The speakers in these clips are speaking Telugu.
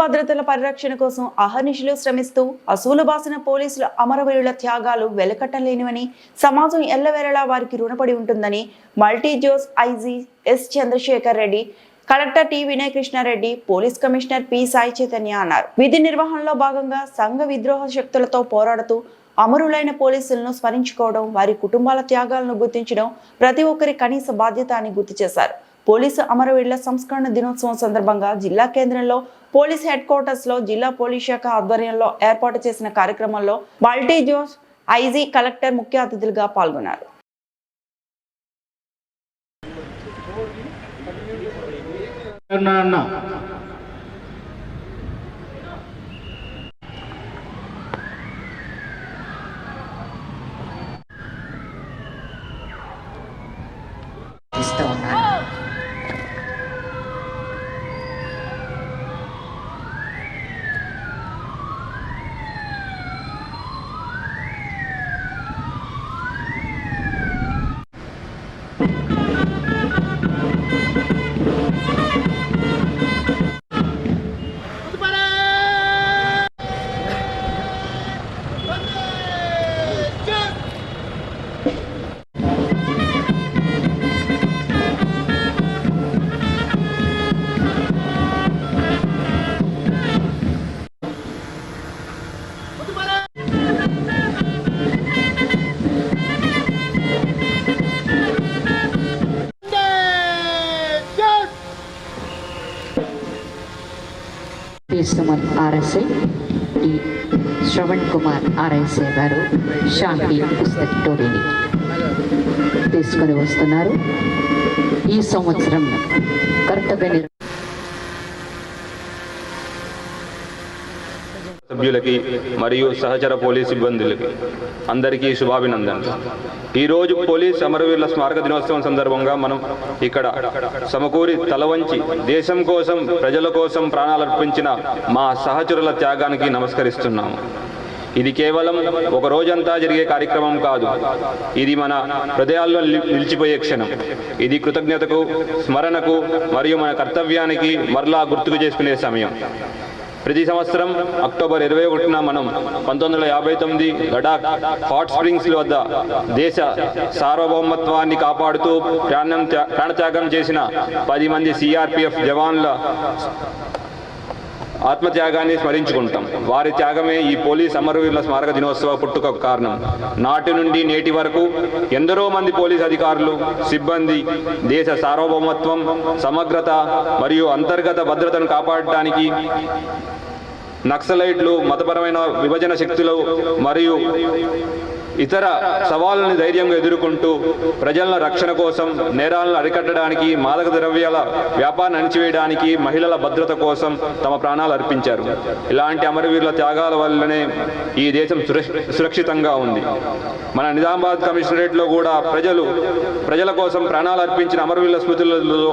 భద్రతల పరిరక్షణ కోసం అహర్నిశలు శ్రమిస్తూ అసూలు బాసిన పోలీసుల అమరవీరుల త్యాగాలు వెలకట్టలేనివని సమాజం ఎల్లవేళలా వారికి రుణపడి ఉంటుందని multi Jose IG S Chandrasekhar Reddy collector T Vinay Krishnareddy police commissioner P Sai Chaitanya అన్నారు. విధి నిర్వహణలో భాగంగా సంఘ విద్రోహ శక్తులతో పోరాడుతూ అమరులైన పోలీసులను స్మరించుకోవడం వారి కుటుంబాల త్యాగాలను గుర్తించడం ప్రతి ఒక్కరి కనీస బాధ్యత అని గుర్తు చేశారు. పోలీసు అమరవీరుల సంస్కరణ దినోత్సవం సందర్భంగా జిల్లా కేంద్రంలో పోలీస్ హెడ్ క్వార్టర్స్లో జిల్లా పోలీస్ శాఖ ఆధ్వర్యంలో ఏర్పాటు చేసిన కార్యక్రమంలో మల్టీ జోస్ ఐజీ కలెక్టర్ ముఖ్య అతిథులుగా పాల్గొన్నారు. అన్న. Suman RSI T Shravan Kumar RSI గారు శాంతి పుస్తక టోరీని తీసుకొని వస్తున్నారు. ఈ సంవత్సరం కర్తవ్య సభ్యులకి మరియు సహచర పోలీస్ సిబ్బందులకి అందరికీ శుభాభినందనలు. ఈరోజు పోలీస్ అమరవీరుల స్మారక దినోత్సవం సందర్భంగా మనం ఇక్కడ సమకూరి తలవంచి దేశం కోసం ప్రజల కోసం ప్రాణాలర్పించిన మా సహచరుల త్యాగానికి నమస్కరిస్తున్నాము. ఇది కేవలం ఒక రోజంతా జరిగే కార్యక్రమం కాదు. ఇది మన హృదయాల్లో నిలిచిపోయే క్షణం. ఇది కృతజ్ఞతకు స్మరణకు మరియు మన కర్తవ్యానికి మరలా గుర్తుకు చేసుకునే సమయం. ప్రతి సంవత్సరం అక్టోబర్ ఇరవై ఒకటిన మనం పంతొమ్మిది వందల యాభై తొమ్మిది లడాక్ హాట్ స్ప్రింగ్స్ వద్ద దేశ సార్వభౌమత్వాన్ని కాపాడుతూ ప్రాణం త్యా- ప్రాణత్యాగం చేసిన పది మంది సిఆర్పిఎఫ్ జవాన్ల ఆత్మత్యాగాన్ని స్మరించుకుంటాం. వారి త్యాగమే ఈ పోలీస్ అమరవీరుల స్మారక దినోత్సవ పుట్టుక కారణం. నాటి నుండి నేటి వరకు ఎందరో మంది పోలీస్ అధికారులు సిబ్బంది దేశ సార్వభౌమత్వం సమగ్రత మరియు అంతర్గత భద్రతను కాపాడటానికి నక్సలైట్లు మతపరమైన విభజన శక్తులు మరియు ఇతర సవాళ్ళని ధైర్యంగా ఎదుర్కొంటూ ప్రజల రక్షణ కోసం నేరాలను అరికట్టడానికి మాదక ద్రవ్యాల వ్యాపారాన్ని అణిచివేయడానికి మహిళల భద్రత కోసం తమ ప్రాణాలు అర్పించారు. ఇలాంటి అమరవీరుల త్యాగాల వల్లనే ఈ దేశం సురక్షితంగా ఉంది. మన నిజామాబాద్ కమిషనరేట్లో కూడా ప్రజలు ప్రజల కోసం ప్రాణాలు అర్పించిన అమరవీరుల స్మృతులలో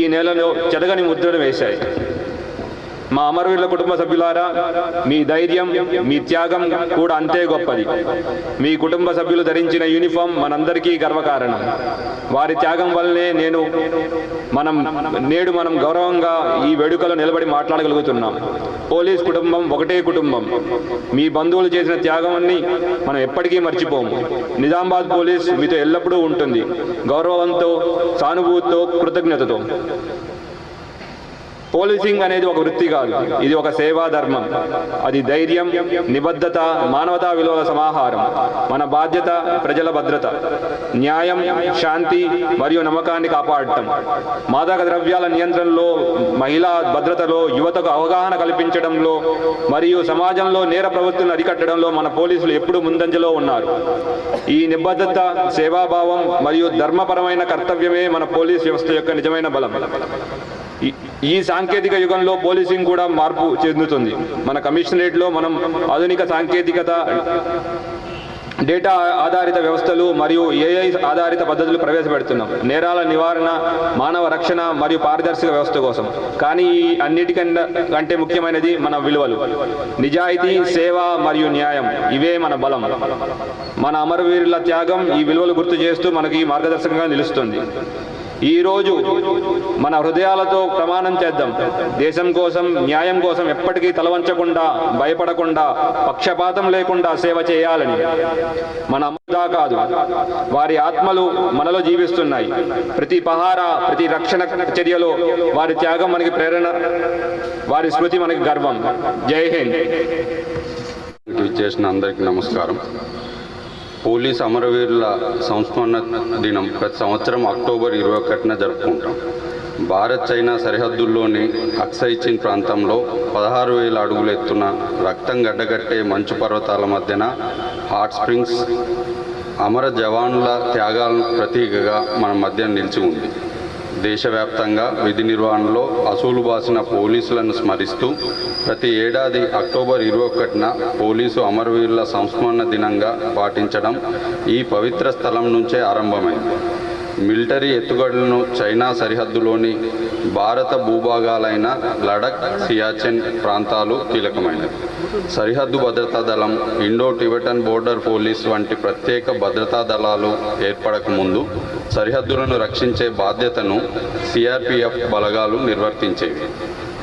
ఈ నెలలో చెడగని ముద్రను వేశాయి. మా అమరవీరుల కుటుంబ సభ్యులారా మీ ధైర్యం మీ త్యాగం కూడా అంతే గొప్పది. మీ కుటుంబ సభ్యులు ధరించిన యూనిఫామ్ మనందరికీ గర్వకారణం. వారి త్యాగం వల్లనే నేను మనం నేడు మనం గౌరవంగా ఈ వేడుకలో నిలబడి మాట్లాడగలుగుతున్నాం. పోలీస్ కుటుంబం ఒకటే కుటుంబం. మీ బంధువులు చేసిన త్యాగాన్ని మనం ఎప్పటికీ మర్చిపోము. నిజామాబాద్ పోలీస్ మీతో ఎల్లప్పుడూ ఉంటుంది. గౌరవంతో సానుభూతితో కృతజ్ఞతతో. పోలీసింగ్ అనేది ఒక వృత్తి కాదు. ఇది ఒక సేవా ధర్మం. అది ధైర్యం నిబద్ధత మానవతా విలువల సమాహారం మన బాధ్యత ప్రజల భద్రత న్యాయం శాంతి మరియు నమ్మకాన్ని కాపాడటం. మాదక ద్రవ్యాల నియంత్రణలో మహిళా భద్రతలో యువతకు అవగాహన కల్పించడంలో మరియు సమాజంలో నేర ప్రవృత్తులను అరికట్టడంలో మన పోలీసులు ఎప్పుడూ ముందంజలో ఉన్నారు. ఈ నిబద్ధత సేవాభావం మరియు ధర్మపరమైన కర్తవ్యమే మన పోలీస్ వ్యవస్థ యొక్క నిజమైన బలం. ఈ- సాంకేతిక యుగంలో పోలీసింగ్ కూడా మార్పు చెందుతుంది. మన కమిషనరేట్లో మనం ఆధునిక సాంకేతికత డేటా ఆధారిత వ్యవస్థలు మరియు ఏఐ ఆధారిత పద్ధతులు ప్రవేశపెడుతున్నాం. నేరాల నివారణ మానవ రక్షణ మరియు పారదర్శక వ్యవస్థ కోసం. కానీ ఈ అన్నిటికన్నా కంటే ముఖ్యమైనది మన విలువలు. నిజాయితీ సేవ మరియు న్యాయం. ఇవే మన బలం. మన అమరవీరుల త్యాగం ఈ విలువలు గుర్తు చేస్తూ మనకి మార్గదర్శకంగా నిలుస్తుంది. ఈ రోజు మన హృదయాలతో ప్రమాణం చేద్దాం. దేశం కోసం న్యాయం కోసం ఎప్పటికీ తలవంచకుండా భయపడకుండా పక్షపాతం లేకుండా సేవ చేయాలని. మన అమ్మదా కాదు వారి ఆత్మలు మనలో జీవిస్తున్నాయి. ప్రతి పహార ప్రతి రక్షణ చర్యలో వారి త్యాగం మనకి ప్రేరణ వారి స్మృతి మనకి గర్వం. జై హింద్. చేసిన అందరికీ నమస్కారం. పోలీస్ అమరవీరుల సంస్మరణ దినం ప్రతి సంవత్సరం అక్టోబర్ ఇరవై ఒకటిన జరుపుకుంటాం. భారత్ చైనా సరిహద్దుల్లోని అక్సైచిన్ ప్రాంతంలో పదహారు వేల అడుగులు ఎత్తున రక్తం గడ్డగట్టే మంచు పర్వతాల మధ్యన హాట్ స్ప్రింగ్స్ అమర జవాన్ల త్యాగాలను ప్రతీకగా మన మధ్య నిలిచి ఉంది. దేశవ్యాప్తంగా విధి నిర్వహణలో అసూలు బాసిన పోలీసులను స్మరిస్తూ ప్రతి ఏడాది అక్టోబర్ ఇరవై ఒకటిన పోలీసు అమరవీరుల సంస్మరణ దినంగా పాటించడం ఈ పవిత్ర స్థలం నుంచే ఆరంభమైంది. మిలిటరీ ఎత్తుగడలను చైనా సరిహద్దులోని భారత భూభాగాలైన లడక్ సియాచెన్ ప్రాంతాలు కీలకమైనవి. సరిహద్దు భద్రతా దళం ఇండో టిబెటన్ బోర్డర్ పోలీస్ వంటి ప్రత్యేక భద్రతా దళాలు ఏర్పడక ముందు సరిహద్దులను రక్షించే బాధ్యతను సిఆర్పిఎఫ్ బలగాలు నిర్వర్తించేవి.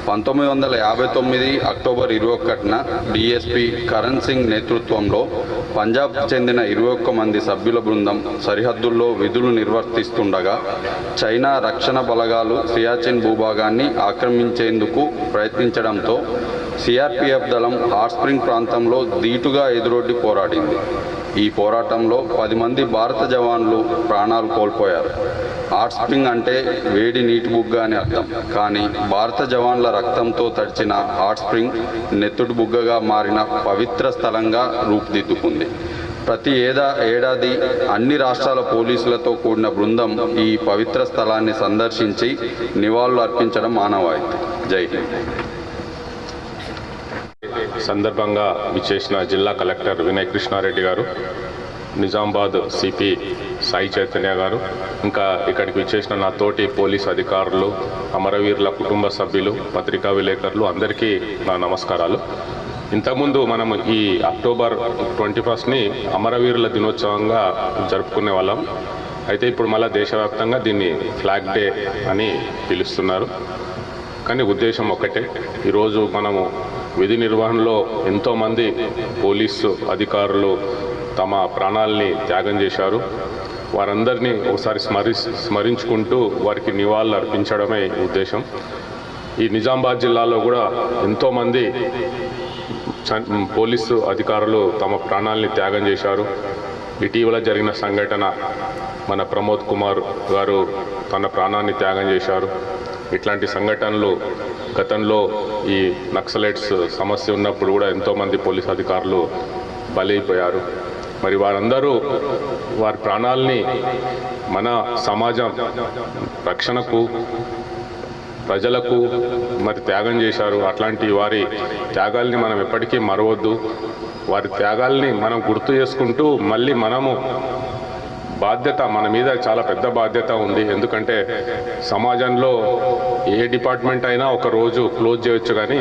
పంతొమ్మిది వందల యాభై తొమ్మిది అక్టోబర్ ఇరవై ఒకటిన డిఎస్పి కరణ్ సింగ్ నేతృత్వంలో పంజాబ్ చెందిన ఇరవై ఒక్క మంది సభ్యుల బృందం సరిహద్దుల్లో విధులు నిర్వర్తిస్తుండగా చైనా రక్షణ బలగాలు సియాచిన్ భూభాగాన్ని ఆక్రమించేందుకు ప్రయత్నించడంతో సిఆర్పిఎఫ్ దళం హాట్ స్ప్రింగ్ ప్రాంతంలో ధీటుగా ఎదురొడ్డి పోరాడింది. ఈ పోరాటంలో పది మంది భారత జవాన్లు ప్రాణాలు కోల్పోయారు. హాట్ స్ప్రింగ్ అంటే వేడి నీటి బుగ్గ అని అర్థం. కానీ భారత జవాన్ల రక్తంతో తడిచిన హాట్ స్ప్రింగ్ నెత్తుడు బుగ్గగా మారిన పవిత్ర స్థలంగా రూపుదిద్దుకుంది. ప్రతి ఏదా ఏడాది అన్ని రాష్ట్రాల పోలీసులతో కూడిన బృందం ఈ పవిత్ర స్థలాన్ని సందర్శించి నివాళులు అర్పించడం ఆనవాయితీ జై హింద్. సందర్భంగా విచ్చేసిన జిల్లా కలెక్టర్ వినయ్ కృష్ణారెడ్డి గారు నిజామాబాద్ సిపి సాయి చైతన్య గారు ఇంకా ఇక్కడికి విచ్చేసిన నా తోటి పోలీస్ అధికారులు అమరవీరుల కుటుంబ సభ్యులు పత్రికా విలేకరులు అందరికీ నా నమస్కారాలు. ఇంతకుముందు మనం ఈ అక్టోబర్ ట్వంటీ ఫస్ట్ని అమరవీరుల దినోత్సవంగా జరుపుకునే వాళ్ళం. అయితే ఇప్పుడు మళ్ళీ దేశవ్యాప్తంగా దీన్ని ఫ్లాగ్ డే అని పిలుస్తున్నారు. కానీ ఉద్దేశం ఒకటే ఈరోజు మనము విధి నిర్వహణలో ఎంతోమంది పోలీసు అధికారులు తమ ప్రాణాలని త్యాగం చేశారు. వారందరినీ ఒకసారి స్మరి స్మరించుకుంటూ వారికి నివాళులు అర్పించడమే ఉద్దేశం. ఈ నిజామాబాద్ జిల్లాలో కూడా ఎంతోమంది చ- పోలీసు అధికారులు తమ ప్రాణాలని త్యాగం చేశారు. ఇటీవల జరిగిన సంఘటన మన ప్రమోద్ కుమార్ గారు తన ప్రాణాన్ని త్యాగం చేశారు. ఇట్లాంటి సంఘటనలు గతంలో ఈ నక్సలైట్స్ సమస్య ఉన్నప్పుడు కూడా ఎంతోమంది పోలీస్ అధికారులు బలైపోయారు. మరి వారందరూ వారి ప్రాణాలని మన సమాజం రక్షణకు ప్రజలకు మరి త్యాగం చేశారు. అట్లాంటి వారి త్యాగాల్ని మనం ఎప్పటికీ మరవద్దు. వారి త్యాగాల్ని మనం గుర్తు చేసుకుంటూ మళ్ళీ మనము బాధ్యత మన మీద చాలా పెద్ద బాధ్యత ఉంది. ఎందుకంటే సమాజంలో ఏ డిపార్ట్మెంట్ అయినా ఒక రోజు క్లోజ్ చేయొచ్చు కానీ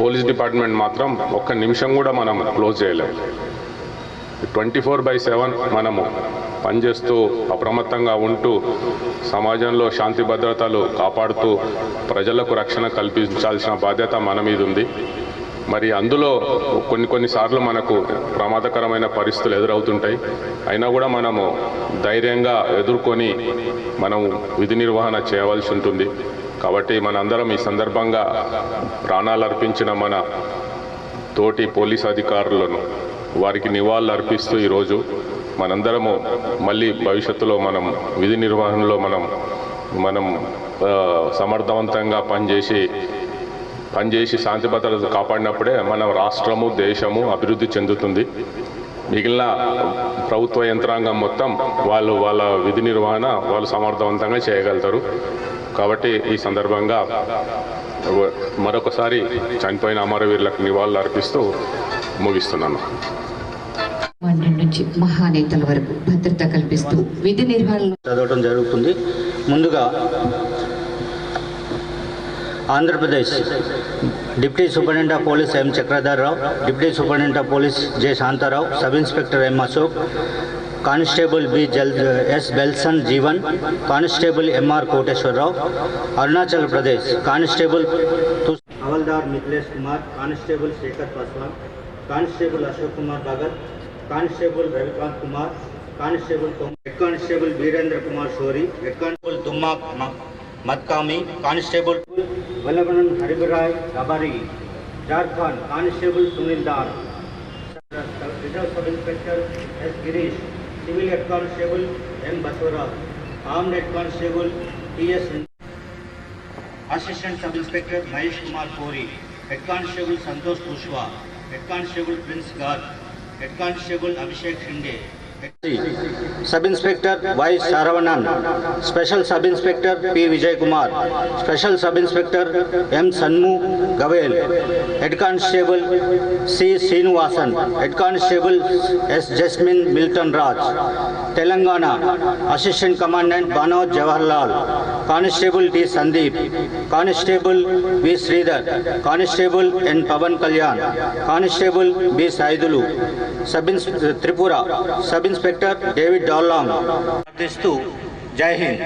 పోలీస్ డిపార్ట్మెంట్ మాత్రం ఒక్క నిమిషం కూడా మనం క్లోజ్ చేయలేము ట్వంటీ ఫోర్ బై సెవెన్ మనము పనిచేస్తూ అప్రమత్తంగా ఉంటూ సమాజంలో శాంతి భద్రతలు కాపాడుతూ ప్రజలకు రక్షణ కల్పించాల్సిన బాధ్యత మన మీద ఉంది. మరి అందులో కొన్ని కొన్నిసార్లు మనకు ప్రమాదకరమైన పరిస్థితులు ఎదురవుతుంటాయి. అయినా కూడా మనము ధైర్యంగా ఎదుర్కొని మనం విధి నిర్వహణ చేయవలసి ఉంటుంది. కాబట్టి మనందరం ఈ సందర్భంగా ప్రాణాలు అర్పించిన మన తోటి పోలీస్ అధికారులను వారికి నివాళులు అర్పిస్తూ ఈరోజు మనందరము మళ్ళీ భవిష్యత్తులో మనం విధి నిర్వహణలో మనం మనం సమర్థవంతంగా పనిచేసి పనిచేసి శాంతి భద్రత కాపాడినప్పుడే మన రాష్ట్రము దేశము అభివృద్ధి చెందుతుంది. మిగిలిన ప్రభుత్వ యంత్రాంగం మొత్తం వాళ్ళు వాళ్ళ విధి నిర్వహణ వాళ్ళు సమర్థవంతంగా చేయగలుగుతారు. కాబట్టి ఈ సందర్భంగా మరొకసారి చనిపోయిన అమరవీరులకు నివాళులు అర్పిస్తూ ముగిస్తున్నాను. నుంచి మహానేతల వరకు భద్రత కల్పిస్తూ విధి నిర్వహణలో చదవటం జరుగుతుంది. ముందుగా Andhra Pradesh. Deputy superintendent of police M Chakradhar Rao, deputy superintendent of police J Shantarao, sub inspector M Ashok, constable B Jal, S Belson Jeevan, constable M R Koteswara Rao, Arunachal Pradesh, constable havildar Mithilesh Kumar, constable Shekhar Paswan, constable Ashok Kumar Bhagat constable Ravikant Kumar, constable head constable Virendra Kumar Shori head constable Dumma Matkami, constable Vallabhan Haribharai Gabari Jharkhand constable Sunil Das reserve sub inspector S Girish, civil head constable M Basavaraj, arm head constable T S assistant sub inspector Mahesh Kumar Kori, head constable Santosh Kushwaha, head constable Prince guard head constable Abhishek Shinde sub inspector Y Saravanan special sub inspector P Vijay Kumar special sub inspector M Shanmugavel head constable C Srinivasan head constable S Jasmine Milton Raj Telangana assistant commandant Banoj Jawaharlal constable D Sandeep constable V Sridhar constable N Pawan Kalyan constable B Saidulu sub Tripura sub inspector David డాల్లాంగ్ ప్రార్థిస్తూ జై హింద్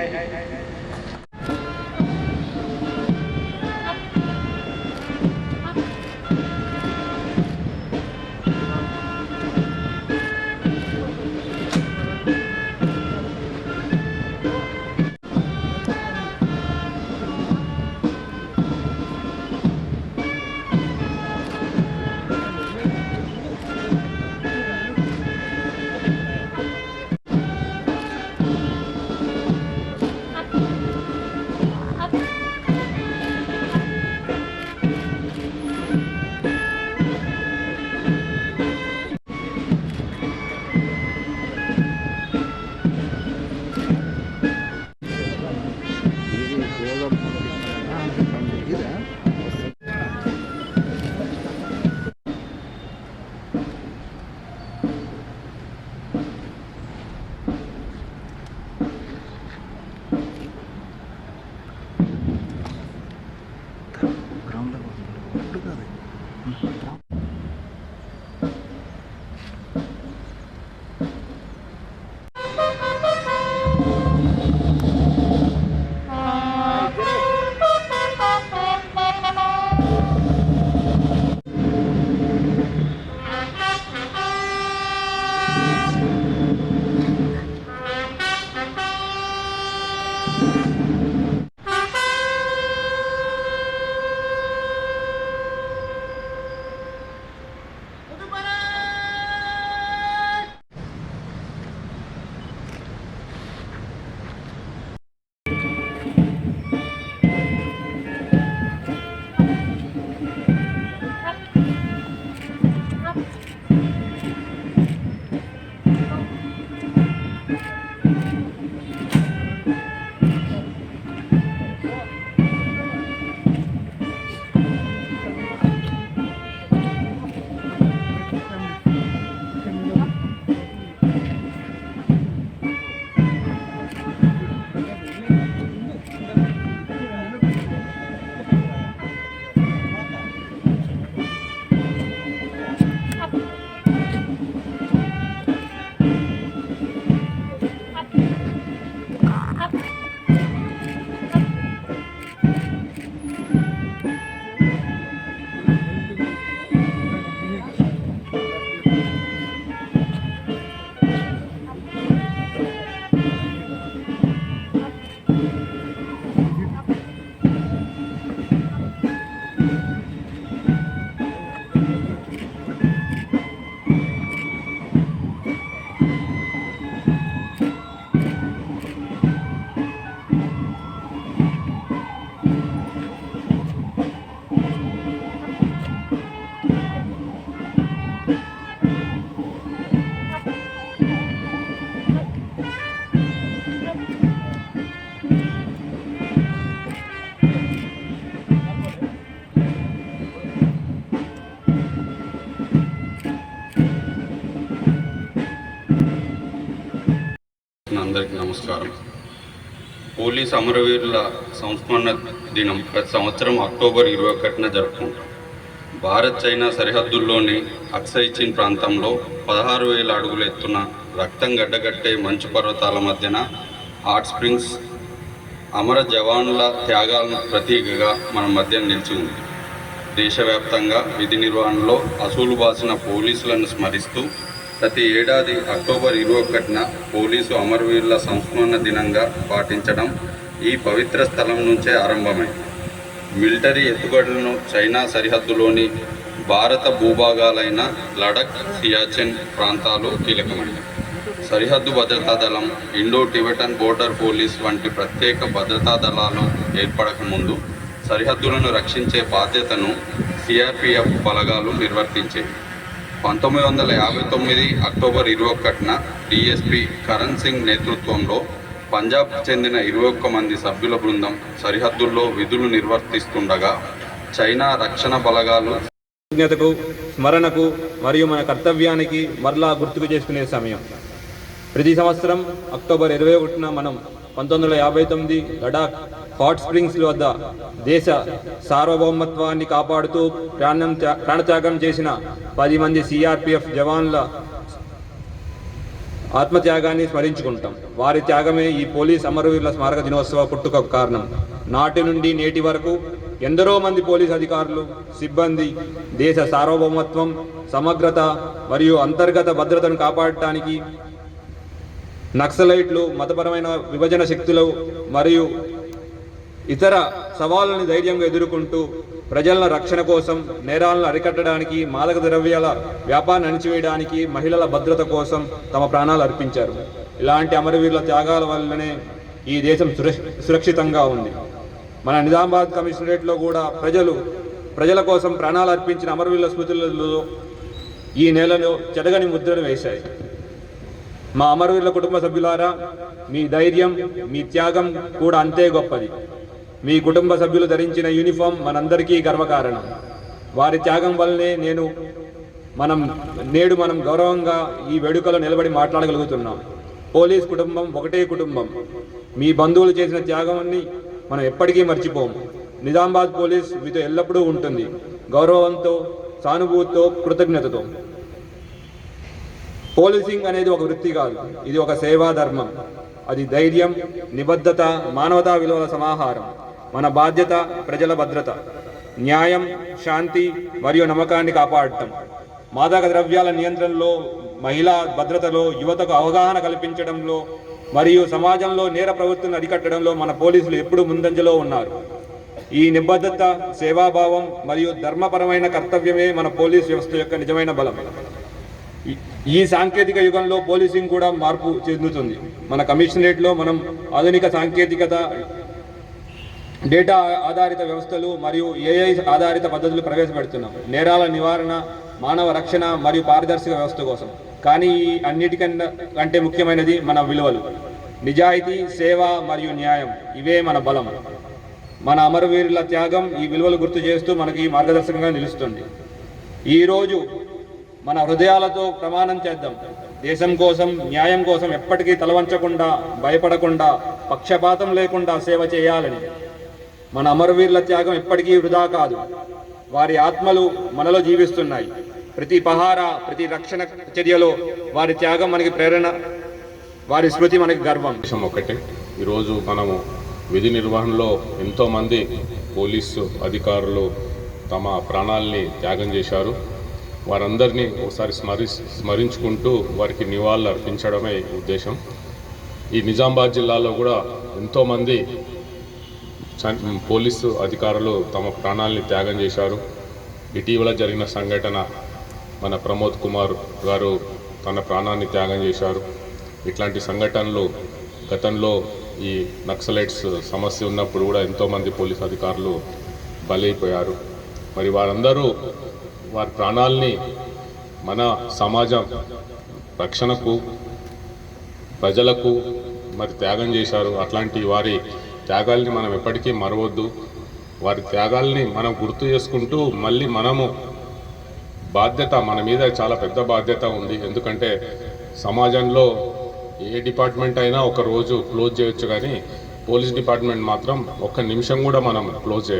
నమస్కారం. పోలీస్ అమరవీరుల సంస్మరణ దినం ప్రతి సంవత్సరం అక్టోబర్ ఇరవై ఒకటిన జరుపుకుంటాం. భారత్ చైనా సరిహద్దుల్లోని అక్సైచిన్ ప్రాంతంలో పదహారు వేల అడుగులు ఎత్తున రక్తం గడ్డగట్టే మంచు పర్వతాల మధ్యన హాట్ స్ప్రింగ్స్ అమర జవానుల త్యాగాలను ప్రతీకగా మన మధ్య నిలిచి ఉంది. దేశవ్యాప్తంగా విధి నిర్వహణలో అసూలు బాసిన పోలీసులను స్మరిస్తూ ప్రతి ఏడాది అక్టోబర్ ఇరవై ఒకటిన పోలీసు అమరవీరుల సంస్మరణ దినంగా పాటించడం ఈ పవిత్ర స్థలం నుంచే ఆరంభమైంది మిలిటరీ ఎత్తుగడలను చైనా సరిహద్దులోని భారత భూభాగాలైన లడక్ సియాచెన్ ప్రాంతాలు కీలకమైనవి. సరిహద్దు భద్రతా దళం ఇండో టిబెటన్ బోర్డర్ పోలీస్ వంటి ప్రత్యేక భద్రతా దళాలు ఏర్పడక ముందు సరిహద్దులను రక్షించే బాధ్యతను సిఆర్పిఎఫ్ బలగాలు నిర్వర్తించేవి. పంతొమ్మిది వందల యాభై తొమ్మిది అక్టోబర్ ఇరవై ఒకటిన డిఎస్పి కరణ్ సింగ్ నేతృత్వంలో పంజాబ్కు చెందిన ఇరవై ఒక్క మంది సభ్యుల బృందం సరిహద్దుల్లో విధులు నిర్వర్తిస్తుండగా చైనా రక్షణ బలగాలు కృతజ్ఞతకు స్మరణకు మరియు మన కర్తవ్యానికి మరలా గుర్తుకు చేసుకునే సమయం. ప్రతి సంవత్సరం అక్టోబర్ ఇరవై ఒకటిన మనం పంతొమ్మిది వందల యాభై తొమ్మిది లడాక్ హాట్ స్ప్రింగ్స్ వద్ద దేశ సార్వభౌమత్వాన్ని కాపాడుతూ ప్రాణం ప్రాణత్యాగం చేసిన పది మంది సిఆర్పిఎఫ్ జవాన్ల ఆత్మత్యాగాన్ని స్మరించుకుంటాం. వారి త్యాగమే ఈ పోలీస్ అమరవీరుల స్మారక దినోత్సవ పుట్టుకకు కారణం. నాటి నుండి నేటి వరకు ఎందరో మంది పోలీస్ అధికారులు సిబ్బంది దేశ సార్వభౌమత్వం సమగ్రత మరియు అంతర్గత భద్రతను కాపాడటానికి నక్సలైట్లు మతపరమైన విభజన శక్తులు మరియు ఇతర సవాళ్ళని ధైర్యంగా ఎదుర్కొంటూ ప్రజల రక్షణ కోసం నేరాలను అరికట్టడానికి మాదక ద్రవ్యాల వ్యాపారాన్ని అణిచివేయడానికి మహిళల భద్రత కోసం తమ ప్రాణాలు అర్పించారు. ఇలాంటి అమరవీరుల త్యాగాల వల్లనే ఈ దేశం సురక్షితంగా ఉంది. మన నిజామాబాద్ కమిషనరేట్లో కూడా ప్రజలు ప్రజల కోసం ప్రాణాలు అర్పించిన అమరవీరుల స్మృతులలో ఈ నెలలో చెడగని ముద్రను వేశాయి. మా అమరవీరుల కుటుంబ సభ్యులారా మీ ధైర్యం మీ త్యాగం కూడా అంతే గొప్పది. మీ కుటుంబ సభ్యులు ధరించిన యూనిఫామ్ మనందరికీ గర్వకారణం. వారి త్యాగం వల్లనే నేను మనం నేడు మనం గౌరవంగా ఈ వేడుకలో నిలబడి మాట్లాడగలుగుతున్నాం. పోలీస్ కుటుంబం ఒకటే కుటుంబం. మీ బంధువులు చేసిన త్యాగాన్ని మనం ఎప్పటికీ మర్చిపోం నిజామాబాద్ పోలీస్ మీతో ఎల్లప్పుడూ ఉంటుంది. గౌరవంతో సానుభూతితో కృతజ్ఞతతో. పోలీసింగ్ అనేది ఒక వృత్తి కాదు. ఇది ఒక సేవా ధర్మం. అది ధైర్యం నిబద్ధత మానవతా విలువల సమాహారం. మన బాధ్యత ప్రజల భద్రత. న్యాయం శాంతి మరియు నమ్మకాన్ని కాపాడటం. మాదక ద్రవ్యాల నియంత్రణలో మహిళా భద్రతలో యువతకు అవగాహన కల్పించడంలో మరియు సమాజంలో నేర ప్రవృత్తిని అరికట్టడంలో మన పోలీసులు ఎప్పుడు ముందంజలో ఉన్నారు. ఈ నిబద్ధత సేవాభావం మరియు ధర్మపరమైన కర్తవ్యమే మన పోలీస్ వ్యవస్థ యొక్క నిజమైన బలం. ఈ- సాంకేతిక యుగంలో పోలీసింగ్ కూడా మార్పు చెందుతుంది. మన కమిషనరేట్లో మనం ఆధునిక సాంకేతికత డేటా ఆధారిత వ్యవస్థలు మరియు ఏఐ ఆధారిత పద్ధతులు ప్రవేశపెడుతున్నాం. నేరాల నివారణ మానవ రక్షణ మరియు పారదర్శక వ్యవస్థ కోసం. కానీ ఈ అన్నిటికన్నా కంటే ముఖ్యమైనది మన విలువలు. నిజాయితీ సేవ మరియు న్యాయం. ఇవే మన బలం. మన అమరవీరుల త్యాగం ఈ విలువలు గుర్తు చేస్తూ మనకి మార్గదర్శకంగా నిలుస్తుంది. ఈరోజు మన హృదయాలతో ప్రమాణం చేద్దాం. దేశం కోసం న్యాయం కోసం ఎప్పటికీ తలవంచకుండా భయపడకుండా పక్షపాతం లేకుండా సేవ చేయాలని. మన అమరవీరుల త్యాగం ఎప్పటికీ వృధా కాదు. వారి ఆత్మలు మనలో జీవిస్తున్నాయి. ప్రతి పహార ప్రతి రక్షణ చర్యలో వారి త్యాగం మనకి ప్రేరణ వారి స్మృతి మనకి గర్వం. విషయం ఒకటే ఈరోజు మనము విధి నిర్వహణలో ఎంతోమంది పోలీసు అధికారులు తమ ప్రాణాల్ని త్యాగం చేశారు. వారందరినీ ఒకసారి స్మరి స్మరించుకుంటూ వారికి నివాళులు అర్పించడమే ఉద్దేశం. ఈ నిజామాబాద్ జిల్లాలో కూడా ఎంతోమంది పోలీసు అధికారులు తమ ప్రాణాల్ని త్యాగం చేశారు. ఇటీవల జరిగిన సంఘటన మన ప్రమోద్ కుమార్ గారు తన ప్రాణాన్ని త్యాగం చేశారు. ఇట్లాంటి సంఘటనలు గతంలో ఈ నక్సలైట్స్ సమస్య ఉన్నప్పుడు కూడా ఎంతోమంది పోలీస్ అధికారులు బలైపోయారు. మరి వారందరూ వారి ప్రాణాల్ని మన సమాజం రక్షణకు ప్రజలకు మరి త్యాగం చేశారు. అట్లాంటి వారి త్యాగాల్ని మనం ఎప్పటికీ మరవద్దు. వారి త్యాగాల్ని మనం గుర్తు చేసుకుంటూ మళ్ళీ మనము బాధ్యత మన మీద చాలా పెద్ద బాధ్యత ఉంది. ఎందుకంటే సమాజంలో ఏ డిపార్ట్మెంట్ అయినా ఒక రోజు క్లోజ్ చేయొచ్చు కానీ పోలీస్ డిపార్ట్మెంట్ మాత్రం ఒక్క నిమిషం కూడా మనం క్లోజ్ చేయలేం